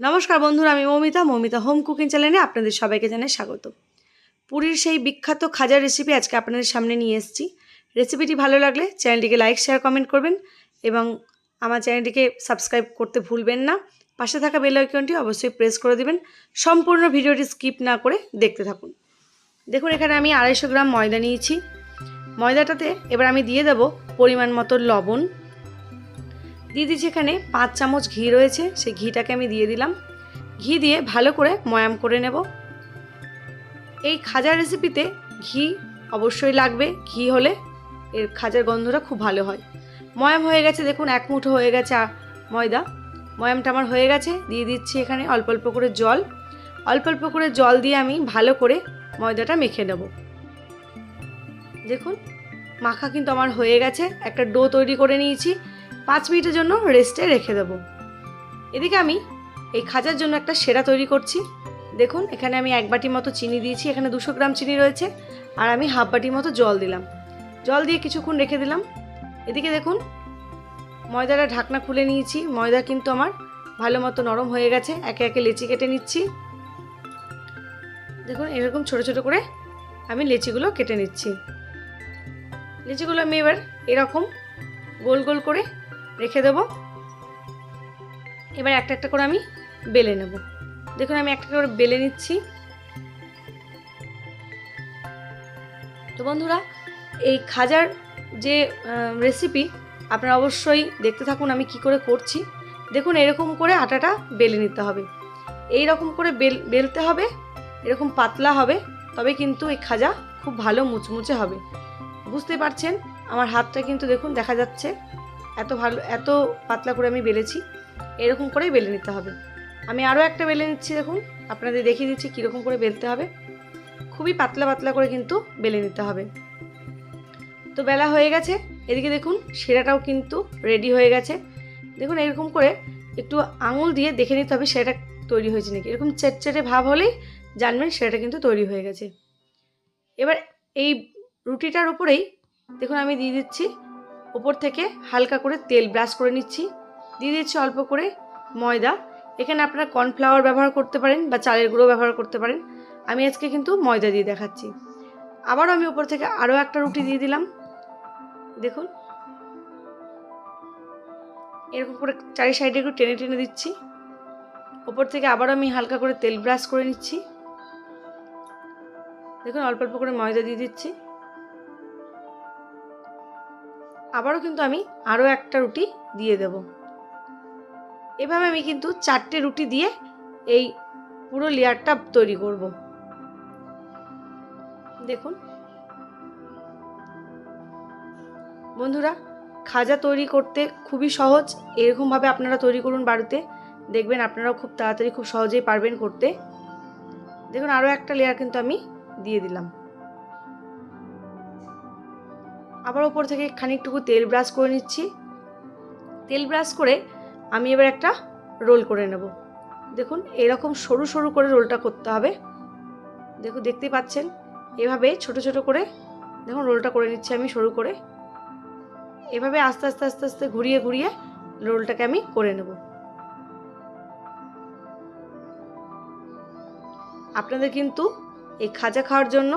নমস্কার বন্ধুরা, আমি মৌমিতা মৌমিতা হোম কুকিং চ্যানেলে আপনাদের সবাইকে জানাই স্বাগত। পুরীর সেই বিখ্যাত খাজার রেসিপি আজকে আপনাদের সামনে নিয়ে এসেছি। রেসিপিটি ভালো লাগলে চ্যানেলটিকে লাইক শেয়ার কমেন্ট করবেন এবং আমার চ্যানেলটিকে সাবস্ক্রাইব করতে ভুলবেন না। পাশে থাকা বেল আইকনটি অবশ্যই প্রেস করে দিবেন। সম্পূর্ণ ভিডিওটি স্কিপ না করে দেখতে থাকুন। দেখুন, এখানে আমি আড়াইশো গ্রাম ময়দা নিয়েছি। ময়দাটাতে এবার আমি দিয়ে দেব পরিমাণ মতো লবণ। দিয়ে দিচ্ছি এখানে পাঁচ চামচ ঘি রয়েছে, সেই ঘিটাকে আমি দিয়ে দিলাম। ঘি দিয়ে ভালো করে ময়াম করে নেব। এই খাজার রেসিপিতে ঘি অবশ্যই লাগবে। ঘি হলে এর খাজার গন্ধটা খুব ভালো হয়। ময়াম হয়ে গেছে, দেখুন, এক মুঠো হয়ে গেছে ময়দা। ময়ামটা আমার হয়ে গেছে, দিয়ে দিচ্ছি এখানে অল্প অল্প করে জল। অল্প অল্প করে জল দিয়ে আমি ভালো করে ময়দাটা মেখে নেব। দেখুন, মাখা কিন্তু আমার হয়ে গেছে। একটা ডো তৈরি করে নিয়েছি। পাঁচ মিনিটের জন্য রেস্টে রেখে দেবো। এদিকে আমি এই খাজার জন্য একটা সেরা তৈরি করছি। দেখুন, এখানে আমি এক বাটি মতো চিনি দিয়েছি, এখানে দুশো গ্রাম চিনি রয়েছে, আর আমি হাফ বাটি মতো জল দিলাম। জল দিয়ে কিছুক্ষণ রেখে দিলাম। এদিকে দেখুন, ময়দাটা ঢাকনা খুলে নিয়েছি। ময়দা কিন্তু আমার ভালো মতো নরম হয়ে গেছে। একে একে লেচি কেটে নিচ্ছি। দেখুন, এরকম ছোট ছোট করে আমি লেচিগুলো কেটে নিচ্ছি। লেচিগুলো আমি এবার এরকম গোল গোল করে রেখে দেবো। এবার একটা একটা করে আমি বেলে নেব। দেখুন, আমি একটা করে বেলে নিচ্ছি। তো বন্ধুরা, এই খাজার যে রেসিপি আপনারা অবশ্যই দেখতে থাকুন আমি কি করে করছি। দেখুন, এরকম করে আটাটা বেলে নিতে হবে। এই রকম করে বেল, বেলতে হবে, এরকম পাতলা হবে, তবে কিন্তু এই খাজা খুব ভালো মুচমুচে হবে। বুঝতে পারছেন? আমার হাতটা কিন্তু দেখুন, দেখা যাচ্ছে। এত ভালো, এত পাতলা করে আমি বেলেছি, এরকম করেই বেলে নিতে হবে। আমি আরও একটা বেলে নিচ্ছি দেখুন, আপনাদের দেখিয়ে দিচ্ছি কীরকম করে বেলতে হবে। খুবই পাতলা পাতলা করে কিন্তু বেলে নিতে হবে। তো বেলা হয়ে গেছে, এদিকে দেখুন সেরাটাও কিন্তু রেডি হয়ে গেছে। দেখুন এরকম করে একটু আঙুল দিয়ে দেখে নিতে হবে সেটা তৈরি হয়েছে নাকি। এরকম চেটচেটে ভাব হলেই জানবেন সেটা কিন্তু তৈরি হয়ে গেছে। এবার এই রুটিটার উপরেই দেখুন আমি দিয়ে দিচ্ছি ওপর থেকে হালকা করে তেল ব্রাশ করে নিচ্ছি। দিয়ে দিচ্ছি অল্প করে ময়দা। এখানে আপনারা কর্নফ্লাওয়ার ব্যবহার করতে পারেন বা চালের গুঁড়ো ব্যবহার করতে পারেন। আমি আজকে কিন্তু ময়দা দিয়ে দেখাচ্ছি। আবারও আমি ওপর থেকে আরও একটা রুটি দিয়ে দিলাম। দেখুন। এরকম করে চারি সাইডে একটু টেনে টেনে দিচ্ছি। ওপর থেকে আবারও আমি হালকা করে তেল ব্রাশ করে নিচ্ছি। দেখুন, অল্প অল্প করে ময়দা দিয়ে দিচ্ছি। আবারও কিন্তু আমি আরও একটা রুটি দিয়ে দেব। এভাবে আমি কিন্তু চারটে রুটি দিয়ে এই পুরো লেয়ারটা তৈরি করব। দেখুন। বন্ধুরা, খাজা তৈরি করতে খুবই সহজ। এরকমভাবে আপনারা তৈরি করুন বাড়িতে। দেখবেন আপনারাও খুব তাড়াতাড়ি, খুব সহজেই পারবেন করতে। দেখুন, আরও একটা লেয়ার কিন্তু আমি দিয়ে দিলাম। আবার ওপর থেকে খানিকটুকু তেল ব্রাশ করে নিচ্ছি। তেল ব্রাশ করে আমি এবার একটা রোল করে নেব। দেখুন, এরকম সরু সরু করে রোলটা করতে হবে। দেখুন দেখতেই পাচ্ছেন? এভাবে ছোট ছোট করে, দেখুন, রোলটা করে নিচ্ছি আমি সরু করে। এভাবে আস্তে আস্তে আস্তে আস্তে ঘুরিয়ে ঘুরিয়ে রোলটাকে আমি করে নেব। আপনাদের কিন্তু এই খাজা খাওয়ার জন্য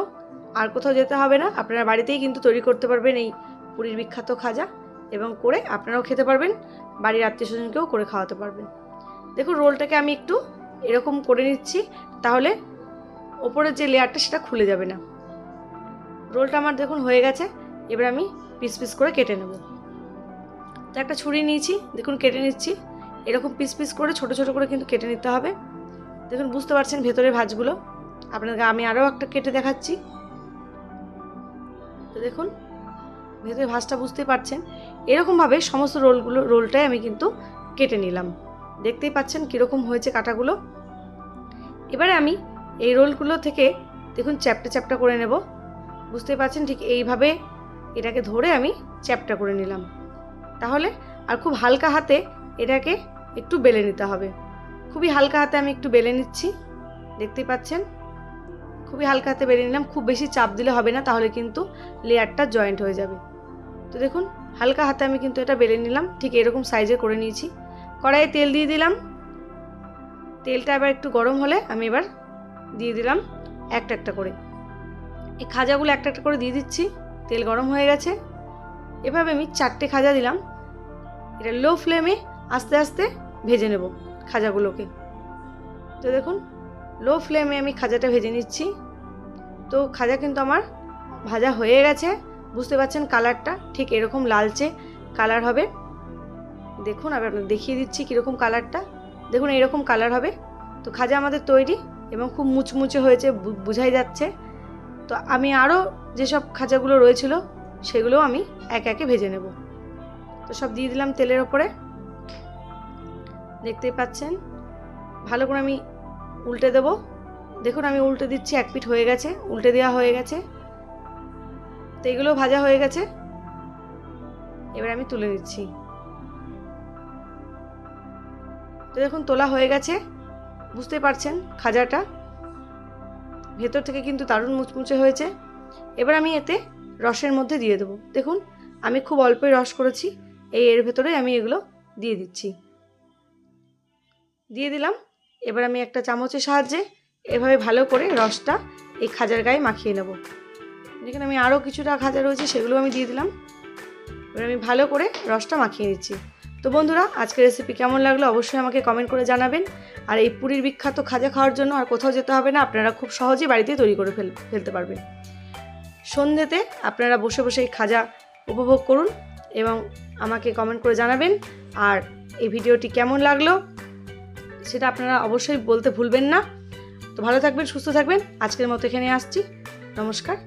আর কোথাও যেতে হবে না। আপনারা বাড়িতেই কিন্তু তৈরি করতে পারবেন এই পুরীর বিখ্যাত খাজা এবং করে আপনারাও খেতে পারবেন, বাড়ির আত্মীয় স্বজনকেও করে খাওয়াতে পারবেন। দেখুন, রোলটাকে আমি একটু এরকম করে নিচ্ছি, তাহলে ওপরের যে লেয়ারটা সেটা খুলে যাবে না। রোলটা আমার দেখুন হয়ে গেছে, এবার আমি পিস পিস করে কেটে নেব। তো একটা ছুরি নিয়েছি, দেখুন কেটে নিচ্ছি। এরকম পিস পিস করে ছোট ছোট করে কিন্তু কেটে নিতে হবে। দেখুন, বুঝতে পারছেন ভেতরে ভাজগুলো। আপনাকে আমি আরও একটা কেটে দেখাচ্ছি। তো দেখুন, ভেতরে ভাজটা বুঝতেই পারছেন। এরকমভাবে সমস্ত রোলগুলো, রোলটাই আমি কিন্তু কেটে নিলাম। দেখতেই পাচ্ছেন কীরকম হয়েছে কাটাগুলো। এবারে আমি এই রোলগুলো থেকে দেখুন চ্যাপটা চ্যাপটা করে নেব। বুঝতেই পারছেন ঠিক এইভাবে এটাকে ধরে আমি চ্যাপটা করে নিলাম। তাহলে আর খুব হালকা হাতে এটাকে একটু বেলে নিতে হবে। খুবই হালকা হাতে আমি একটু বেলে নিচ্ছি। দেখতেই পাচ্ছেন খুবই হালকা হাতে বেলে নিলাম, খুব বেশি চাপ দিলে হবে না, তাহলে কিন্তু লেয়ারটা জয়েন্ট হয়ে যাবে। তো দেখুন, হালকা হাতে আমি কিন্তু এটা বেলে নিলাম, ঠিক এরকম সাইজে করে নিয়েছি। কড়াইয়ে তেল দিয়ে দিলাম। তেলটা এবার একটু গরম হলে আমি এবার দিয়ে দিলাম একটা একটা করে। এই খাজাগুলো একটা একটা করে দিয়ে দিচ্ছি, তেল গরম হয়ে গেছে। এভাবে আমি চারটে খাজা দিলাম। এটা লো ফ্লেমে আস্তে আস্তে ভেজে নেব খাজাগুলোকে। তো দেখুন লো ফ্লেমে আমি খাজাটা ভেজে নিচ্ছি। তো খাজা কিন্তু আমার ভাজা হয়ে গেছে। বুঝতে পারছেন কালারটা? ঠিক এরকম লালচে কালার হবে। দেখুন আমি আপনাকে দেখিয়ে দিচ্ছি কীরকম কালারটা। দেখুন, এরকম কালার হবে। তো খাজা আমাদের তৈরি এবং খুব মুচমুচে হয়েছে বোঝাই যাচ্ছে। তো আমি আরও যেসব খাজাগুলো রয়েছিল সেগুলো আমি এক একে ভেজে নেব। তো সব দিয়ে দিলাম তেলের ওপরে। দেখতেই পাচ্ছেন? ভালো করে আমি উল্টে দেব। দেখুন, আমি উল্টে দিচ্ছি, এক পিঠ হয়ে গেছে, উল্টে দেওয়া হয়ে গেছে। তো এগুলো ভাজা হয়ে গেছে। এবার আমি তুলে নিচ্ছি। তো দেখুন, তোলা হয়ে গেছে। বুঝতে পারছেন খাজাটা। ভেতর থেকে কিন্তু দারুণ মুচমুচে হয়েছে। এবার আমি এতে রসের মধ্যে দিয়ে দেবো। দেখুন, আমি খুব অল্পই রস করেছি। এই এর ভেতরে আমি এগুলো দিয়ে দিচ্ছি। দিয়ে দিলাম। এবার আমি একটা চামচের সাহায্যে এভাবে ভালো করে রসটা এই খাজার গায়ে মাখিয়ে নেব। যেখানে আমি আরও কিছুটা খাজা রয়েছে, সেগুলো আমি দিয়ে দিলাম। এবার আমি ভালো করে রসটা মাখিয়ে নিচ্ছি। তো বন্ধুরা, আজকের রেসিপি কেমন লাগল অবশ্যই আমাকে কমেন্ট করে জানাবেন। আর এই পুরীর বিখ্যাত খাজা খাওয়ার জন্য আর কোথাও যেতে হবে না, আপনারা খুব সহজেই বাড়িতে তৈরি করে ফেল, ফেলতে পারবেন। সন্ধ্যেতে আপনারা বসে বসে এই খাজা উপভোগ করুন এবং আমাকে কমেন্ট করে জানাবেন। আর এই ভিডিওটি কেমন লাগল সেটা আপনারা অবশ্যই বলতে ভুলবেন না। তো ভালো থাকবেন, সুস্থ থাকবেন। আজকের মতো এখানে আসছি। নমস্কার।